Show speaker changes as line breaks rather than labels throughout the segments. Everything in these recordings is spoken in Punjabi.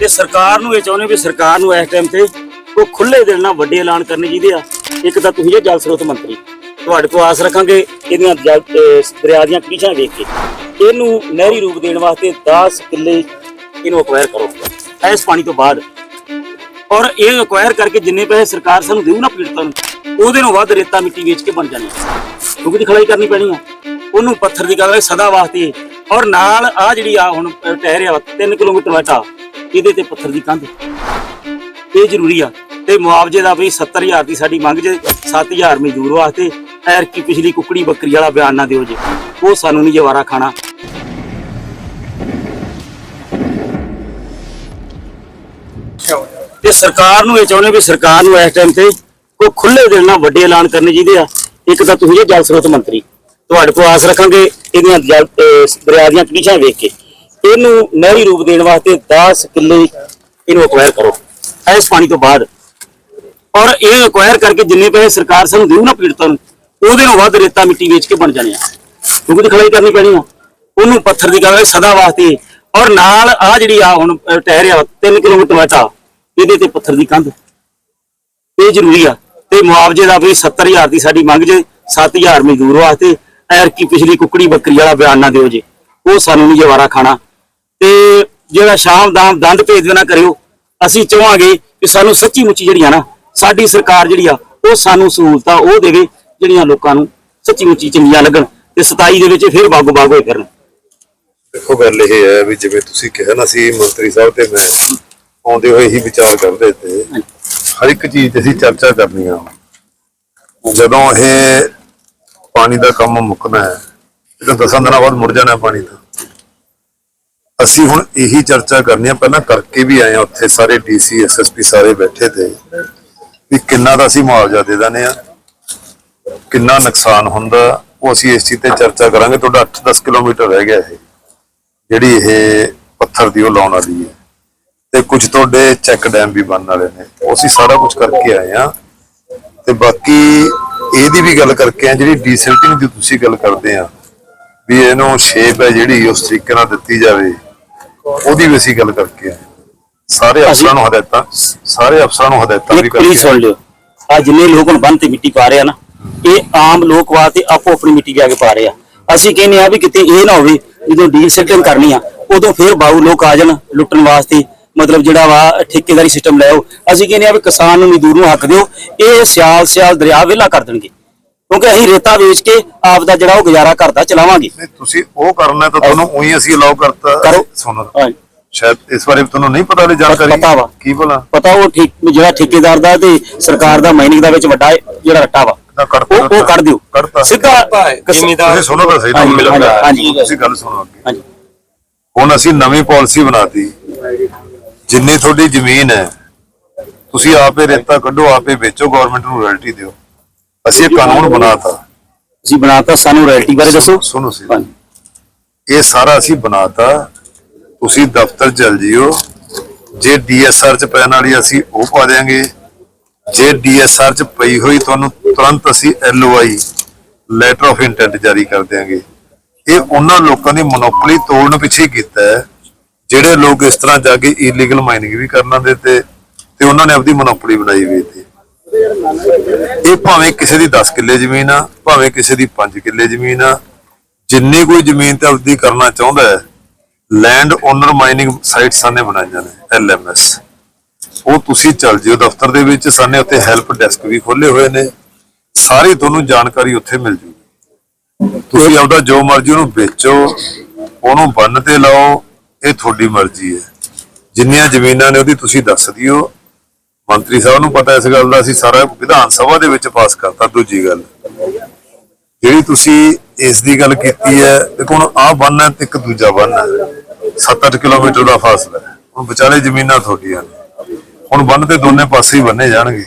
ਤੇ ਸਰਕਾਰ ਨੂੰ ਇਹ ਚਾਹੁੰਦੇ ਵੀ ਸਰਕਾਰ ਨੂੰ ਇਸ ਟਾਈਮ ਤੇ ਉਹ ਖੁੱਲੇ ਦਿਲ ਨਾਲ ਵੱਡੇ ਐਲਾਨ ਕਰਨੇ ਚਾਹੀਦੇ ਆ। ਇੱਕ ਤਾਂ ਤੁਸੀਂ ਇਹ ਜਲ ਸਰੋਤ ਮੰਤਰੀ, ਤੁਹਾਡੇ ਤੋਂ ਆਸ ਰੱਖਾਂਗੇ ਇਹਦੀਆਂ ਦਰਿਆ ਦੀਆਂ ਕ੍ਰਿਸ਼ਾਂ ਵੇਖ ਕੇ ਇਹਨੂੰ ਨਹਿਰੀ ਰੂਪ ਦੇਣ ਵਾਸਤੇ 10 ਕਿੱਲੇ ਇਹਨੂੰ ਅਕਵਾਇਰ ਕਰੋ। ਇਸ ਪਾਣੀ ਤੋਂ ਬਾਅਦ ਔਰ ਇਹ ਅਕਵਾਇਰ ਕਰਕੇ ਜਿੰਨੇ ਪੈਸੇ ਸਰਕਾਰ ਸਾਨੂੰ ਦੇਊ ਨਾ ਪੀੜਤਾਂ ਨੂੰ, ਉਹਦੇ ਨੂੰ ਵੱਧ ਰੇਤਾ ਮਿੱਟੀ ਵੇਚ ਕੇ ਬਣ ਜਾਣੀ ਕਿਉਂਕਿ ਦੀ ਖਲਾਈ ਕਰਨੀ ਪੈਣੀ ਆ। ਉਹਨੂੰ ਪੱਥਰ ਦੀ ਗੱਲ ਸਦਾ ਵਾਸਤੇ। ਔਰ ਨਾਲ ਆ ਜਿਹੜੀ ਆ ਹੁਣ, ਅਹ ਟਹਿਰ ਆ 3 ਕਿਲੋਮੀਟਰ ਵਾਟਾ ਇਹਦੇ ਤੇ ਪੱਥਰ ਦੀ ਕੰਧ। ਇਹ ਜ਼ਰੂਰੀ ਆ ਤੇ ਮੁਆਵਜ਼ੇ ਦਾ ਵੀ 70000 ਦੀ ਸਾਡੀ ਮੰਗ ਜੇ 7000 ਮਜ਼ਦੂਰ ਵਾਸਤੇ, ਐਰ ਕੀ ਪਿਛਲੀ ਕੁੱਕੜੀ ਬੱਕਰੀ ਵਾਲਾ ਬਿਆਨ ਨਾ ਦਿਓ ਜੇ। ਉਹ ਸਾਨੂੰ ਨਹੀਂ ਜਵਾਰਾ ਖਾਣਾ। ਤੇ ਸਰਕਾਰ ਨੂੰ ਇਹ ਚਾਹੁੰਦੇ ਵੀ ਸਰਕਾਰ ਨੂੰ ਇਸ ਟਾਈਮ ਤੇ ਕੋਈ ਖੁੱਲੇ ਦਿਲ ਨਾਲ ਵੱਡੇ ਐਲਾਨ ਕਰਨੇ ਚਾਹੀਦੇ ਆ। ਇੱਕ ਤਾਂ ਤੁਸੀਂ ਜੇ ਜਲ ਸਰੋਤ ਮੰਤਰੀ, ਤੁਹਾਡੇ ਤੋਂ ਆਸ ਰੱਖਾਂਗੇ, ਇਹਦੀਆਂ ਜਲ ਦਰਿਆ ਦੀਆਂ ਕ੍ਰਿਸ਼ਾਂ ਵੇਖ ਕੇ। ਇਹਨੂੰ ਨਹਿਰੀ ਰੂਪ ਦੇਣ ਵਾਸਤੇ 10 ਕਿੱਲੇ ਇਹਨੂੰ ਅਕਵਾਇਰ ਕਰੋ। ਇਸ ਪਾਣੀ ਤੋਂ ਬਾਅਦ। ਔਰ ਇਹ ਅਕਵਾਇਰ ਕਰਕੇ ਜਿੰਨੇ ਪੈਸੇ ਸਰਕਾਰ ਸਾਨੂੰ ਦੇਊ ਨਾ ਪੀੜਤਾਂ ਨੂੰ, ਉਹਦੇ ਨੂੰ ਵੱਧ ਰੇਤਾ ਮਿੱਟੀ ਵੇਚ ਕੇ ਬਣ ਜਾਣੇ ਆ। ਕਿਉਂਕਿ ਖਲਾਈ ਕਰਨੀ ਪੈਣੀ ਆ। ਉਹਨੂੰ ਪੱਥਰ ਦੀ ਗੱਲ ਸਦਾ ਵਾਸਤੇ। ਔਰ ਨਾਲ ਆ ਜਿਹੜੀ ਆ ਹੁਣ, ਅਹ, ਟਹਿਰ ਆ 3 ਕਿਲੋਮੀਟਰ ਵਾਟਾ ਇਹਦੇ ਤੇ ਪੱਥਰ ਦੀ ਕੰਧ। ਇਹ ਜ਼ਰੂਰੀ ਆ। ਤੇ ਮੁਆਵਜ਼ੇ ਦਾ ਵੀ 70000 ਦੀ ਸਾਡੀ ਮੰਗ ਜੇ 7000 ਮਜ਼ਦੂਰ ਵਾਸਤੇ ਐਰ ਕੀ ਪਿਛਲੀ ਕੁੱਕੜੀ ਬੱਕਰੀ ਵਾਲਾ ਬਿਆਨ ਨਾ ਦਿਓ ਜੇ। ਉਹ ਸਾਨੂੰ ਨਹੀਂ ਜਵਾਰਾ ਖਾਣਾ। ਤੇ ਜਿਹੜਾ ਸ਼ਾਮ ਦਾਮ ਦੰਦ ਭੇਜ ਦੇਣਾ ਕਰਿਓ, ਅਸੀਂ ਚਾਹਾਂਗੇ ਕਿ ਸਾਨੂੰ ਸੱਚੀ ਮੁੱਚੀ ਜਿਹੜੀਆਂ ਨਾ, ਸਾਡੀ ਸਰਕਾਰ ਜਿਹੜੀ ਆ, ਉਹ ਸਾਨੂੰ ਸਹੂਲਤਾਂ ਉਹ ਦੇਵੇ, ਜਿਹੜੀਆਂ ਲੋਕਾਂ ਨੂੰ ਸੱਚੀ ਮੁੱਚੀ ਚੰਗੀਆਂ ਲੱਗਣ ਤੇ 27 ਦੇ ਵਿੱਚ ਫਿਰ ਬਾਗੋ ਬਾਗ ਹੋਏ ਕਰਨ
ਦੇਖੋ, ਗੱਲ ਇਹ ਹੈ ਵੀ ਜਿਵੇਂ ਤੁਸੀਂ ਕਿਹਾ ਨਾ ਸੀ, ਮੰਤਰੀ ਸਾਹਿਬ ਤੇ ਮੈਂ ਆਉਂਦੇ ਹੋਏ ਹੀ ਵਿਚਾਰ ਕਰਦੇ ਤੇ ਹਰ ਇੱਕ ਚੀਜ਼ ਤੇ ਅਸੀਂ ਚਰਚਾ ਕਰਨੀ ਆ। ਜਦੋਂ ਇਹ ਪਾਣੀ ਦਾ ਕੰਮ ਮੁੱਕਣਾ ਹੈ ਇਹ ਦਸਾਂ ਦਿਨਾਂ ਬਾਅਦ ਮੁੜ ਜਾਣਾ ਪਾਣੀ ਦਾ ਅਸੀਂ ਹੁਣ ਇਹੀ ਚਰਚਾ ਕਰਨੀ ਆ, ਪਹਿਲਾਂ ਕਰਕੇ ਵੀ ਆਏ ਆ ਉੱਥੇ ਸਾਰੇ ਡੀਸੀ ਐਸਐਸਪੀ ਸਾਰੇ ਬੈਠੇ ਤੇ, ਵੀ ਕਿੰਨਾ ਦਾ ਅਸੀਂ ਮੁਆਵਜ਼ਾ ਦੇ ਦਿੰਦੇ ਆ, ਕਿੰਨਾ ਨੁਕਸਾਨ ਹੁੰਦਾ, ਉਹ ਅਸੀਂ ਇਸ ਚੀਜ਼ ਤੇ ਚਰਚਾ ਕਰਾਂਗੇ। ਤੁਹਾਡਾ 8-10 ਕਿਲੋਮੀਟਰ ਰਹਿ ਗਿਆ ਇਹ, ਜਿਹੜੀ ਇਹ ਪੱਥਰ ਦੀ ਉਹ ਲਾਉਣ ਵਾਲੀ ਹੈ। ਤੇ ਕੁਝ ਤੁਹਾਡੇ ਚੈੱਕ ਡੈਮ ਵੀ ਬਣਨ ਵਾਲੇ ਨੇ, ਉਹ ਅਸੀਂ ਸਾਰਾ ਕੁਝ ਕਰਕੇ ਆਏ ਆ। ਤੇ ਬਾਕੀ ਇਹਦੀ ਵੀ ਗੱਲ ਕਰਕੇ ਆ, ਜਿਹੜੀ ਡੀਸਿਲਟਿੰਗ ਦੀ ਤੁਸੀਂ ਗੱਲ ਕਰਦੇ ਆ, ਵੀ ਇਹਨੂੰ ਸ਼ੇਪ ਹੈ ਜਿਹੜੀ ਉਸ ਤਰੀਕੇ ਨਾਲ ਦਿੱਤੀ ਜਾਵੇ। ਉਹਦੀ ਵੀ ਅਸੀਂ ਗੱਲ ਕਰਕੇ ਆਏ। ਸਾਰੇ ਅਫਸਰਾਂ ਨੂੰ ਹਦਾਇਤਾਂ ਸਾਰੇ ਅਫਸਰਾਂ ਨੂੰ ਹਦਾਇਤਾਂ ਵੀ
ਇੱਕ ਪਲੀਜ਼
ਕਰਕੇ
ਸੁਣ ਲਿਓ। ਆ ਜਿੰਨੇ ਲੋਕ ਹੁਣ ਬੰਨ ਤੇ ਮਿੱਟੀ ਪਾ ਰਹੇ ਆ ਨਾ ਇਹ ਆਮ ਲੋਕ ਵਾਸਤੇ ਆਪੋ ਆਪਣੀ ਮਿੱਟੀ ਜਾ ਕੇ ਪਾ ਰਹੇ ਆ। ਅਸੀਂ ਕਹਿੰਦੇ ਆ ਵੀ ਕਿਤੇ ਇਹ ਨਾ ਹੋਵੇ ਜਦੋਂ ਡੀਲ ਸੈਟਿੰਗ ਕਰਨੀ ਆ ਉਦੋਂ ਫਿਰ ਬਾਹੂ ਲੋਕ ਆ ਜਾਣ ਲੁੱਟਣ ਵਾਸਤੇ। ਮਤਲਬ ਜਿਹੜਾ ਵਾ ਠੇਕੇਦਾਰੀ ਸਿਸਟਮ ਲੈ ਆਓ। ਅਸੀਂ ਕਹਿੰਦੇ ਆ ਵੀ ਕਿਸਾਨ ਨੂੰ ਮਜ਼ਦੂਰ ਨੂੰ ਹੱਕ ਦਿਓ ਇਹ ਸਿਆਲ ਸਿਆਲ ਦਰਿਆ ਵਿਹਲਾ ਕਰ ਦੇਣਗੇ। ਕਿਉਂਕਿ ਅਸੀਂ ਰੇਤਾ ਵੇਚ ਕੇ ਆਪ ਦਾ ਜਿਹੜਾ ਉਹ ਗੁਜ਼ਾਰਾ ਕਰਦਾ ਚਲਾਵਾਂਗੇ।
ਨਹੀਂ ਤੁਸੀਂ ਉਹ ਕਰਨਾ ਤਾਂ ਤੁਹਾਨੂੰ ਉਹੀ ਅਸੀਂ ਅਲਾਉ ਕਰਤਾ
ਕਰੋ।
ਸੁਣੋ
ਹਾਂਜੀ।
ਸ਼ਾਇਦ ਇਸ ਬਾਰੇ ਤੁਹਾਨੂੰ ਨਹੀਂ ਪਤਾ ਲੈ ਜਾਣਕਾਰੀ।
ਪਤਾ ਵਾ।
ਕੀ ਭਲਾ
ਪਤਾ ਉਹ ਠੀਕ ਜਿਹੜਾ ਠੇਕੇਦਾਰ ਦਾ ਤੇ ਸਰਕਾਰ ਦਾ ਮਾਈਨਿੰਗ ਦਾ ਵਿੱਚ ਵੱਡਾ ਜਿਹੜਾ ਰੱਟਾ ਵਾ।
ਤਾਂ
ਉਹ ਉਹ ਕੱਢ ਦਿਓ। ਸਿੱਧਾ
ਜ਼ਿਮੀਦਾਰ ਤੁਸੀਂ ਸੁਣੋ ਤਾਂ ਸਹੀ ਨਾ
ਹਾਂਜੀ,
ਮਿਲਣ
ਹਾਂਜੀ।
ਤੁਸੀਂ ਗੱਲ ਸੁਣੋ ਅੱਗੇ।
ਹਾਂਜੀ।
ਹੁਣ ਅਸੀਂ ਨਵੀਂ ਪਾਲਿਸੀ ਬਣਾਤੀ। ਜਿੰਨੀ ਤੁਹਾਡੀ ਜ਼ਮੀਨ ਹੈ ਤੁਸੀਂ ਆਪੇ ਰੇਤਾ ਕੱਢੋ ਆਪੇ ਵੇਚੋ ਗਵਰਨਮੈਂਟ ਨੂੰ ਰਾਇਲਟੀ ਦਿਓ। ਅਸੀਂ ਇਹ ਕਾਨੂੰਨ ਬਣਾਤਾ।
ਤੁਸੀਂ ਬਣਾਤਾ। ਸਾਨੂੰ ਰਾਇਲਟੀ ਬਾਰੇ ਦੱਸੋ।
ਸੁਣੋ ਸੀ। ਇਹ ਸਾਰਾ ਅਸੀਂ ਬਣਾਤਾ। ਤੁਸੀਂ ਦਫ਼ਤਰ ਚਲ ਜਿਓ। ਜੇ ਡੀਐਸਆਰ ਚ ਪੈਣ ਵਾਲੀ ਅਸੀਂ ਉਹ ਪਾ ਦੇਾਂਗੇ ਜੇ ਡੀਐਸਆਰ ਚ ਪਈ ਹੋਈ ਤੁਹਾਨੂੰ ਤੁਰੰਤ ਅਸੀਂ ਐਲਓਆਈ ਲੈਟਰ ਆਫ ਇੰਟੈਂਟ ਜਾਰੀ ਕਰ ਦਿਆਂਗੇ। ਇਹ ਉਹਨਾਂ ਲੋਕਾਂ ਦੀ ਮੋਨੋਪੋਲੀ ਤੋੜਨ ਪਿੱਛੇ ਕੀਤਾ ਹੈ ਜਿਹੜੇ ਲੋਕ ਇਸ ਤਰ੍ਹਾਂ ਜਾ ਕੇ ਇਲੀਗਲ ਮਾਈਨਿੰਗ ਵੀ ਕਰਨ ਦੇ ਤੇ ਤੇ ਉਹਨਾਂ ਨੇ ਆਪਣੀ ਮੋਨੋਪੋਲੀ ਬਣਾਈ ਹੋਈ ਸੀ। ਇਹ ਭਾਵੇਂ ਕਿਸੇ ਦੀ 10 ਕਿੱਲੇ ਜ਼ਮੀਨ ਆ, ਭਾਵੇਂ ਕਿਸੇ ਦੀ 5 ਕਿੱਲੇ ਜ਼ਮੀਨ ਆ, ਜਿੰਨੀ ਕੋਈ ਜ਼ਮੀਨ ਤੇ ਅਵਧੀ ਕਰਨਾ ਚਾਹੁੰਦਾ ਹੈ ਲੈਂਡ ਓਨਰ ਮਾਈਨਿੰਗ ਸਾਈਟ ਸਾਨੇ ਬਣਾਈਆਂ ਨੇ ਐਲਐਮਐਸ ਉਹ ਤੁਸੀਂ ਚੱਲ ਜਿਓ ਦਫ਼ਤਰ ਦੇ ਵਿੱਚ ਸਾਨੇ ਉੱਤੇ ਹੈਲਪ ਡੈਸਕ ਵੀ ਖੋਲੇ ਹੋਏ ਨੇ। ਸਾਰੀ ਤੁਹਾਨੂੰ ਜਾਣਕਾਰੀ ਉੱਥੇ ਮਿਲ ਜੂਗੀ। ਤੁਸੀਂ ਆਪਦਾ ਜੋ ਮਰਜ਼ੀ ਉਹਨੂੰ ਵੇਚੋ, ਉਹਨੂੰ ਬੰਨ ਤੇ ਲਾਓ, ਇਹ ਤੁਹਾਡੀ ਮਰਜ਼ੀ ਹੈ। ਜਿੰਨੀਆਂ ਜ਼ਮੀਨਾਂ ਨੇ ਉਹਦੀ ਤੁਸੀਂ ਦੱਸ ਦਿਓ ਮੰਤਰੀ ਸਾਹਿਬ ਨੂੰ ਪਤਾ ਇਸ ਗੱਲ ਦਾ ਅਸੀਂ ਸਾਰਾ ਵਿਧਾਨ ਸਭਾ ਦੇ ਵਿੱਚ ਪਾਸ ਕਰਤਾ ਦੂਜੀ ਗੱਲ। ਜਿਹੜੀ ਤੁਸੀਂ ਇਸ ਦੀ ਗੱਲ ਕੀਤੀ ਹੈ ਦੇਖੋ ਹੁਣ ਆਹ ਬੰਨ ਹੈ ਤੇ ਇੱਕ ਦੂਜਾ ਬੰਨ ਹੈ। 7-8 ਕਿਲੋਮੀਟਰ ਦਾ ਫਾਸਲਾ ਹੈ। ਹੁਣ ਵਿਚਾਲੇ ਜ਼ਮੀਨਾਂ ਤੁਹਾਡੀਆਂ ਨੇ। ਹੁਣ ਬੰਨ ਤੇ ਦੋਨੇ ਪਾਸੇ ਹੀ ਬੰਨੇ ਜਾਣਗੇ।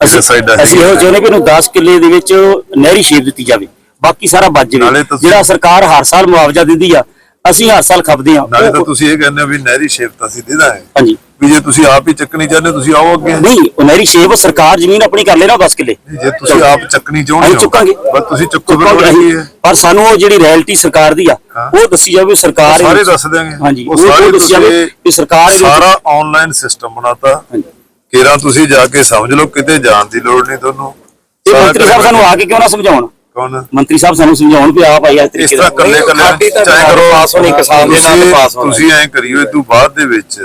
ਅਸੀਂ
ਸਾਈਡਾਂ
ਅਸੀਂ ਇਹੋ ਚਾਹੁੰਦੇ ਕਿ ਇਹਨੂੰ 10 ਕਿੱਲੇ ਦੇ ਵਿੱਚ ਨਹਿਰੀ ਸ਼ੇਪ ਦਿੱਤੀ ਜਾਵੇ। ਬਾਕੀ ਸਾਰਾ ਬਚ ਜਾਵੇ। ਜਿਹੜਾ ਸਰਕਾਰ ਹਰ ਸਾਲ ਮੁਆਵਜ਼ਾ ਦਿੰਦੀ ਆ ਅਸੀਂ ਹਰ ਸਾਲ ਖਪਦੇ ਹਾਂ।
ਨਾਲੇ ਤਾਂ ਤੁਸੀਂ ਇਹ ਕਹਿੰਦੇ ਹੋ ਵੀ ਨਹਿਰੀ ਸ਼ੇਪ ਤਾਂ ਅਸੀਂ ਦੇ ਦਾਂਗੇ।
ਹਾਂਜੀ।
ਵੀ ਜੇ ਤੁਸੀਂ ਆਪ ਹੀ ਚੱਕਣੀ ਚਾਹੁੰਦੇ ਹੋ, ਤੁਸੀਂ ਆਓ ਅੱਗੇ।
ਨਹੀਂ ਉਹ ਨਹਿਰੀ ਸ਼ੇਪ ਸਰਕਾਰ ਜ਼ਮੀਨ ਆਪਣੀ ਕਰ ਲੈਣਾ 10 ਕਿੱਲੇ।
ਜੇ ਤੁਸੀਂ ਆਪ ਚੱਕਣੀ ਚਾਹੁੰਦੇ
ਅਸੀਂ
ਹੋ
ਚੁੱਕਾਂਗੇ।
ਬਸ ਤੁਸੀਂ ਚੁੱਕੋ ਫਿਰ
ਅਸੀਂ।
ਹੈ
ਪਰ ਸਾਨੂੰ ਉਹ ਜਿਹੜੀ ਰੈਲਿਟੀ ਸਰਕਾਰ ਦੀ ਆ। ਉਹ ਦੱਸੀ ਜਾਵੇ ਸਰਕਾਰ ਹੀ-
ਸਾਰੇ ਦੱਸ ਦਿਆਂਗੇ।
ਹਾਂਜੀ
ਉਹ ਸਾਰੇ
ਦੱਸੀ ਜਾਵੇ ਕਿ ਸਰਕਾਰ ਹੀ-
ਸਾਰਾ ਆਨਲਾਈਨ ਸਿਸਟਮ ਬਣਾਤਾ। ਕਿਰਾਂ ਤੁਸੀਂ ਜਾ ਕੇ ਸਮਝ ਲਓ ਕਿਤੇ ਜਾਣ ਦੀ ਲੋੜ ਨਹੀਂ ਤੁਹਾਨੂੰ।
ਇਹ ਮੰਤਰੀ ਸਾਹਿਬ ਸਾਨੂੰ ਆ ਕੇ ਕਿਉਂ ਨਾ ਸਮਝਾਉਣ?
ਕੌਣ?
ਮੰਤਰੀ ਸਾਹਿਬ ਸਾਨੂੰ ਸਮਝਾਉਣ ਵੀ ਆਪ ਆਈ ਇਸ
ਇਸ
ਤਰੀਕੇ
ਤਰ੍ਹਾਂ
ਨਾਲ
ਕੱਲੇ ਕੱਲੇ ਚਾਹੇ ਕਰੋ ਪਾਸ ਹੋਣੀ ਕਿਸਾਨ ਦੇ ਨਾਲ ਪਾਸ ਹੋਣਾ। ਤੁਸੀਂ ਐਂ ਕਰਿਓ ਇਹ ਤੋਂ ਬਾਅਦ ਦੇ ਵਿੱਚ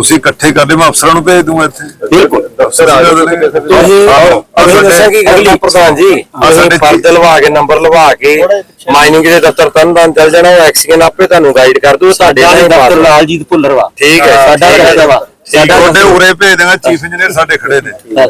ਤੁਸੀਂ ਇਕੱਠੇ ਕਰਦੇ ਮੈਂ ਅਫਸਰਾਂ ਨੂੰ ਭੇਜ ਦੂੰਗਾ ਇੱਥੇ।
ਬਿਲਕੁਲ।
ਅਫਸਰ ਆ ਜਾਣਗੇ
ਤੁਸੀਂ
ਆਹੋ, ਆਹ
ਅਸੀਂ
ਸਾਡੇ-
ਦੱਸਿਆ ਕੀ ਗੱਲ ਆ ਪ੍ਰਧਾਨ ਜੀ?
ਆਹ ਸਾਡੇ
ਤੁਸੀਂ ਫਰਦ ਲਵਾ ਕੇ ਨੰਬਰ ਲਵਾ ਕੇ ਮਾਈਨਿੰਗ ਦੇ ਦਫ਼ਤਰ ਤਨਦਾਨ ਚੱਲ ਜਾਣਾ ਉਹ ਐਕਸੀਅਨ ਆਪੇ ਤੁਹਾਨੂੰ ਗਾਈਡ ਕਰ ਦੂ
ਸਾਡੇ
ਨਾਲ ਹੀ ਪਾ
ਡਾਕਟਰ
ਦੂ।
ਲਾਲਜੀਤ ਭੁੱਲਰ ਵਾ
ਠੀਕ ਹੈ।
ਸਾਡਾ। ਰਹਿਦਾ ਵਾ ਸਾਡਾ
ਤੁਹਾਡੇ ਉਰੇ ਭੇਜ ਦੇਗਾ ਚੀਫ ਇੰਜੀਨੀਅਰ ਸਾਡੇ ਖੜੇ ਨੇ।
ਠੀਕ ਹੈ।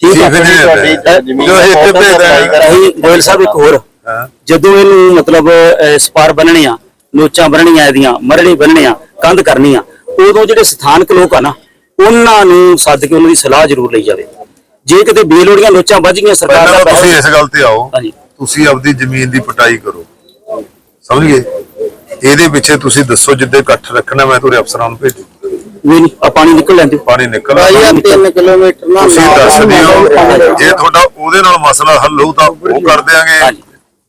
ਜੋ ਇੱਥੇ ਭੇਜ ਦੇਗਾ
ਗੋਇਲ ਸਾਹਿਬ ਇੱਕ ਹੋਰ।
ਹਾਂ।
ਜਦੋਂ ਇਹਨੂੰ ਮਤਲਬ ਸਪਾਰ ਬੰਨਣੇ ਆ ਨੋਚਾਂ ਬੰਨਣੀਆਂ ਇਹਦੀਆਂ ਮਰਣੀ ਬੰਨਣੇ ਆ ਕੰਧ ਕਰਨੀ ਆ ਉਦੋਂ ਜਿਹੜੇ ਸਥਾਨਕ ਲੋਕ ਆ ਨਾ ਉਹਨਾਂ ਨੂੰ ਸੱਦ ਕੇ ਉਹਨਾਂ ਦੀ ਸਲਾਹ ਜ਼ਰੂਰ ਲਈ ਜਾਵੇ। ਜੇ ਕਿਤੇ ਬੇਲੋੜੀਆਂ ਨੋਚਾਂ ਵੱਜ ਗਈਆਂ ਸਰਕਾਰ ਦਾ
ਤੁਸੀਂ ਇਸ ਗੱਲ ਤੇ ਆਓ।
ਹਾਂਜੀ।
ਤੁਸੀਂ ਆਪਦੀ ਜ਼ਮੀਨ ਦੀ ਪਟਾਈ ਕਰੋ। ਸਮਝ ਗਏ ਇਹਦੇ ਪਿੱਛੇ ਤੁਸੀਂ ਦੱਸੋ ਜਿੱਦੇ ਇਕੱਠ ਰੱਖਣਾ ਮੈਂ ਤੁਹਾਡੇ ਅਫਸਰਾਂ ਨੂੰ ਭੇਜੂ।
ਵੀ ਨਹੀਂ ਆ ਪਾਣੀ ਨਿਕਲ ਲੈਂਦੇ।
ਪਾਣੀ ਨਿਕਲ
ਭਾਈ ਆ 3 ਕਿਲੋਮੀਟਰ ਨਾਲ
ਤੁਸੀਂ ਦੱਸ ਦਿਓ ਜੇ ਤੁਹਾਡਾ ਉਹਦੇ ਨਾਲ ਮਸਲਾ ਹੱਲ ਹੋਊ ਤਾਂ ਉਹ ਕਰ
ਹਾਂਜੀ।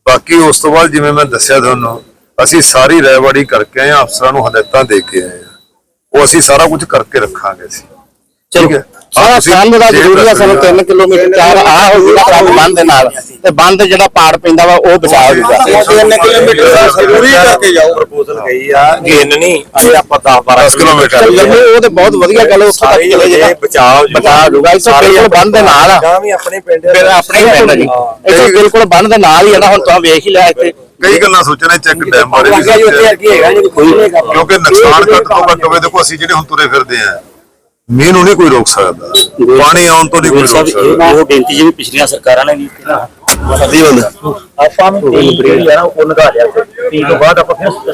ਬਾਕੀ ਉਸ ਤੋਂ ਬਾਅਦ ਜਿਵੇਂ ਮੈਂ ਦੱਸਿਆ ਤੁਹਾਨੂੰ ਅਸੀਂ ਸਾਰੀ ਰਾਇਵਾੜੀ ਕਰਕੇ ਆਏ ਅਫਸਰਾਂ ਨੂੰ ਹਦਾਇਤਾਂ ਦੇ ਕੇ ਆਏ ਉਹ ਅਸੀਂ ਸਾਰਾ ਕੁਝ ਕਰਕੇ ਰੱਖਾਂਗੇ ਅਸੀਂ। ਠੀਕ ਹੈ?
ਸਾਰਾ ਕੰਧ ਦਾ ਜ਼ਰੂਰੀ ਆ ਸਾਨੂੰ
ਦੱਸਣਾ-
3 ਕਿਲੋਮੀਟਰ ਚਾਰ ਆ ਹੋ ਜੂਗਾ ਕੰਮ ਬੰਦ ਦੇ ਨਾਲ। ਤੇ ਬੰਦ ਜਿਹੜਾ ਪਾੜ ਪੈਂਦਾ ਵਾ ਉਹ ਬਚਾ ਜੂਗਾ। 3 ਕਿਲੋਮੀਟਰ ਦਾ ਜ਼ਰੂਰੀ ਕਰਕੇ ਜਾਓ। ਪ੍ਰਪੋਜ਼ਲ ਗਈ ਆ। ਗੇਨ ਨਹੀਂ ਅਜੇ ਆਪਾਂ 10 12
ਦਸ ਕਿਲੋਮੀਟਰ।
ਉਹ ਤੇ ਬਹੁਤ ਵਧੀਆ ਗੱਲ ਉੱਥੋਂ ਤੱਕ ਚਲੇ ਬਚਾਅ ਬਚਾ ਜੂਗਾ। ਇੱਥੇ ਬਿਲਕੁਲ ਬੰਦ ਦੇ ਨਾਲ ਆ।
ਗਾਂ ਵੀ ਆਪਣੇ ਪਿੰਡ
ਫਿਰ ਆਪਣੇ ਹੀ ਪਿੰਡ ਜੀ। ਬਿਲਕੁਲ ਬੰਦ ਦੇ ਨਾਲ ਹੀ ਆ ਨਾ ਹੁਣ ਤੁਸੀਂ ਵੇਖ ਹੀ ਲਿਆ ਇੱਥੇ।
ਕਈ ਗੱਲਾਂ ਸੋਚਣਾ ਚੈੱਕ ਡੈਮ ਬਾਰੇ ਵੀ
ਲੱਗਾ ਜੀ ਉੱਥੇ
ਸੋਚਿਆ।
ਅੱਗੇ ਹੈਗਾ ਜੀ ਕੋਈ ਨਹੀਂ ਹੈਗਾ।
ਕਿਉਂਕਿ ਨੁਕਸਾਨ ਘੱਟ ਤੋਂ ਘੱਟ ਹੋਵੇ ਦੇਖੋ ਅਸੀਂ ਜਿਹੜੇ ਹੁਣ ਤੁਰੇ ਫਿਰਦੇ ਆ ਮੀਂਹ ਨੂੰ ਨਹੀਂ ਕੋਈ ਰੋਕ ਸਕਦਾ। ਪਾਣੀ ਆਉਣ ਤੋਂ ਨਹੀਂ ਕੋਈ ਰੋਕ ਸਕਦਾ।
ਉਹ ਬੇਨਤੀ ਜਿਵੇਂ ਪਿਛਲੀਆਂ ਸਰਕਾਰਾਂ ਨੇ ਕੀਤੀ ਨਾ ਆਪਾਂ ਨੂੰ ਤੇਈ ਜਿਹੜੀ ਆ ਨਾ ਉਹ ਲਗਾ ਲਿਆ। ਤੇਈ ਤੋਂ ਬਾਅਦ ਆਪਾਂ ਫਿਰ